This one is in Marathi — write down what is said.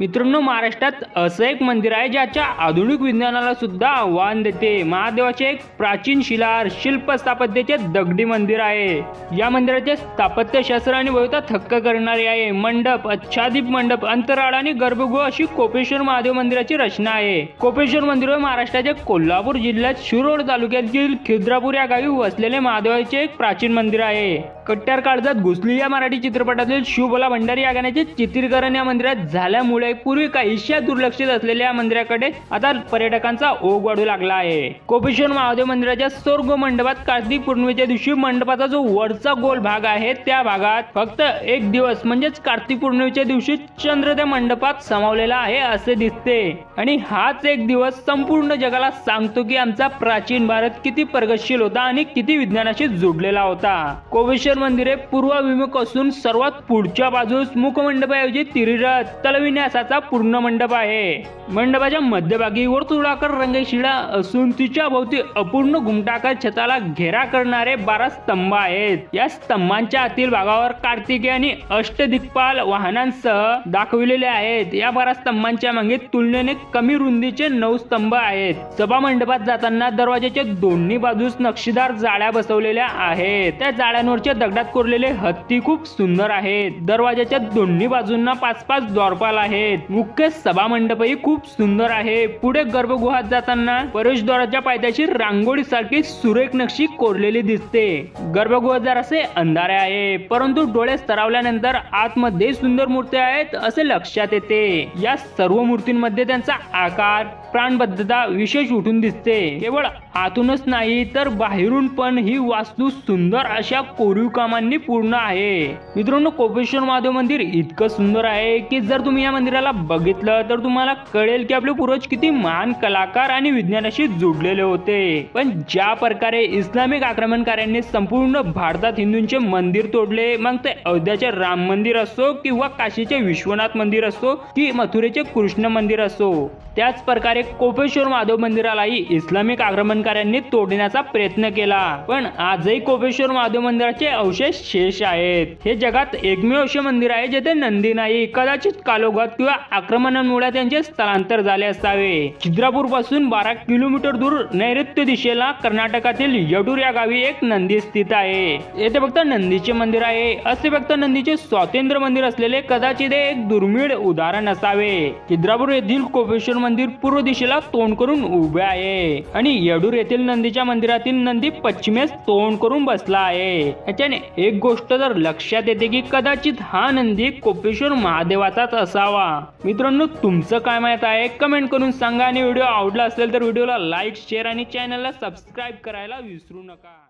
मित्रांनो महाराष्ट्रात असं एक मंदिर आहे ज्याच्या आधुनिक विज्ञानाला सुद्धा आव्हान देते. महादेवाचे एक प्राचीन शिलार शिल्प स्थापत्याचे दगडी मंदिर आहे. या मंदिराचे स्थापत्यशास्त्र आणि भव्यता थक्क करणारे आहे. मंडप अच्छादीप मंडप अंतराळ आणि गर्भगृह अशी कोपेश्वर महादेव मंदिराची रचना आहे. कोपेश्वर मंदिर हे महाराष्ट्राच्या कोल्हापूर जिल्ह्यात शिरोड तालुक्यातील खिद्रापूर या गावी वसलेले महादेवाचे एक प्राचीन मंदिर आहे. कट्ट्यार काळजात घुसली या मराठी चित्रपटातील शिवबोला भंडारी या गाण्याचे चित्रीकरण या मंदिरात झाल्यामुळे पूर्वी काहीशा दुर्लक्षित असलेल्या या मंदिराकडे आता पर्यटकांचा ओघ वाढू लागला आहे. कोपेश्वर महादेव मंदिराच्या स्वर्ग मंडपात कार्तिक पौर्णिमेच्या दिवशी मंडपाचा जो वरचा गोल भाग आहे त्या भागात फक्त एक दिवस म्हणजेच कार्तिक पौर्णिमेच्या दिवशी चंद्र त्या मंडपात समावलेला आहे असे दिसते. आणि हाच एक दिवस संपूर्ण जगाला सांगतो की आमचा प्राचीन भारत किती प्रगतशील होता आणि किती विज्ञानाशी जोडलेला होता. कोपेश्वर मंदिर हे पूर्वाभिमुख असून सर्वात पुढच्या बाजूस मुखमंडपाऐवजी तिरिरथ तलविन्यासाचा पूर्ण मंडप आहे. मंडपाच्या मध्यभागी वर्तुळाकार रंगशिळा असून तिच्या भोवती अपूर्ण घुमटाकार छताला घेरा करणारे बारा स्तंभ आहेत. या स्तंभांच्या आतील भागावर कार्तिकी आणि अष्टदिक्पाल वाहनांसह दाखविलेले आहेत. या बारा स्तंभांच्या मागे तुलनेने कमी रुंदीचे नऊ स्तंभ आहेत. सभा मंडपात जाताना दरवाजाच्या दोन्ही बाजूस नक्षीदार जाळ्या बसवलेल्या आहेत. त्या जाळ्यांवरच्या दगडात कोरलेले हत्ती खूप सुंदर आहेत. दरवाजाच्या दोन्ही बाजूंना पाच पाच द्वारपाल आहेत. मुख्य सभा मंडपही खूप सुंदर आहे. पुढे गर्भगृहात जाताना प्रवेशद्वाराच्या पायथ्याशी रांगोळी सारखी सुरेख नक्षी कोरलेली दिसते. गर्भगृह जरासे अंधारे आहे परंतु डोळे स्तरावल्यानंतर आतमध्ये सुंदर मूर्त्या आहेत असे लक्षात येते. या सर्व मूर्तींमध्ये त्यांचा आकार प्राणबद्धता विशेष उठून दिसते. केवळ आतूनच नाही तर बाहेरून पण ही वास्तू सुंदर अशा कोरीव कामांनी पूर्ण आहे. मित्रांनो कोपेश्वर महादेव मंदिर इतकं सुंदर आहे की जर तुम्ही या मंदिराला बघितलं तर तुम्हाला कळेल की आपले पूर्वज किती महान कलाकार आणि विज्ञानाशी जोडलेले होते. पण ज्या प्रकारे इस्लामिक आक्रमणकाऱ्यांनी संपूर्ण भारतात हिंदूंचे मंदिर तोडले मग ते अयोध्याचे राम मंदिर असो किंवा काशीचे विश्वनाथ मंदिर असो की मथुरेचे कृष्ण मंदिर असो त्याच प्रकारे कोपेश्वर महादेव मंदिरालाही इस्लामिक आक्रमण आक्रमणकाऱ्यांनी तोडण्याचा प्रयत्न केला. पण आजही कोपेश्वर महादेव मंदिराचे अवशेष शेष आहेत. हे जगात एकमेव असे मंदिर आहे जेथे नंदी नाही कदाचित कालोगात किंवा आक्रमणांमुळे त्यांचे स्थलांतर झाले असावे. छिद्रापूरपासून बारा किलोमीटर दूर नैऋत्य दिशेला कर्नाटकातील यडूर या गावी एक नंदी स्थित आहे. येथे फक्त नंदीचे मंदिर आहे. असे फक्त नंदीचे स्वातंत्र्य मंदिर असलेले कदाचित एक दुर्मिळ उदाहरण असावे. छिद्रापूर येथील कोपेश्वर मंदिर पूर्व दिशेला तोंड करून उभे आहे आणि येडूर येथील नंदीच्या मंदिरातील नंदी पश्चिमेस तोंड करून बसला आहे. याच्याने एक गोष्ट जर लक्षात येते की कदाचित हा नंदी कोपेश्वर महादेवाचाच असावा. मित्रांनो तुमचं काय माहीत आहे? कमेंट करून सांगा आणि व्हिडिओ आवडला असेल तर व्हिडिओला लाईक शेअर आणि चॅनलला सबस्क्राईब करायला विसरू नका.